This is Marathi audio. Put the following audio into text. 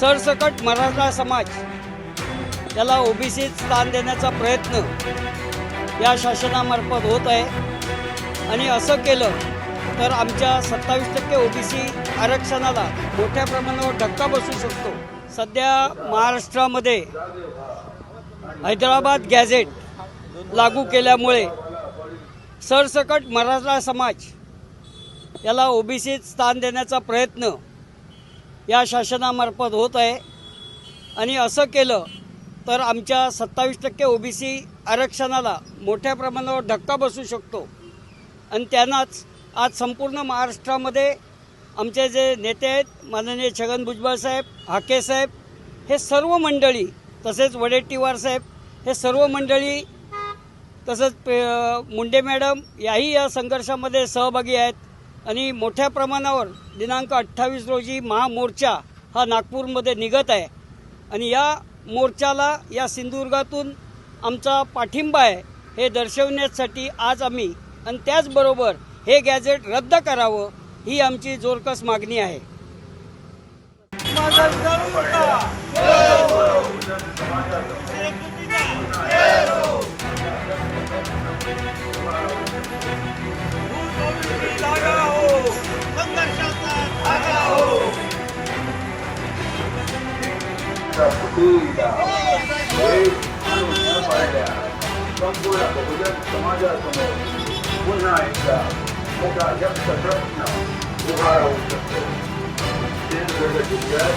सरसकट मराठा समाज याला ओबीसीत स्थान देण्याचा प्रयत्न या शासनामार्फत होत आहे. आणि असं केलं तर आमच्या सत्तावीस टक्के ओबीसी आरक्षणाला मोठ्या प्रमाणावर धक्का बसू शकतो. सध्या महाराष्ट्रामध्ये हैदराबाद गॅझेट लागू केल्यामुळे सरसकट मराठा समाज याला ओबीसीत स्थान देण्याचा प्रयत्न या शासनामार्फत होत आहे. आणि असं केलं तर आमच्या सत्तावीस टक्के ओबीसी आरक्षणाला मोठ्या प्रमाणावर धक्का बसू शकतो. आणि त्यांनाच आज संपूर्ण महाराष्ट्रामध्ये आमचे जे नेते आहेत माननीय छगन भुजबळ साहेब हाके साहेब हे सर्व मंडळी तसेच वडेट्टीवार साहेब हे सर्व मंडळी तसंच पे मुंडे मॅडम याही या संघर्षामध्ये सहभागी आहेत. आणि मोठ्या प्रमाणावर दिनांक अठ्ठावीस रोजी महामोर्चा हा नागपूरमध्ये निघत आहे. आणि या मोर्चाला या सिंधुदुर्गातून आमचा पाठिंबा आहे हे दर्शवण्यासाठी आज आम्ही आणि त्याचबरोबर हे गॅजेट रद्द करावं ही आमची जोरकस मागणी आहे. संपूर्ण बहुजन समाजासमोर पुन्हा एकदा मोठा यक्ष प्रश्न उभा राहू शकतो. सिंधुदुर्ग जिल्ह्यात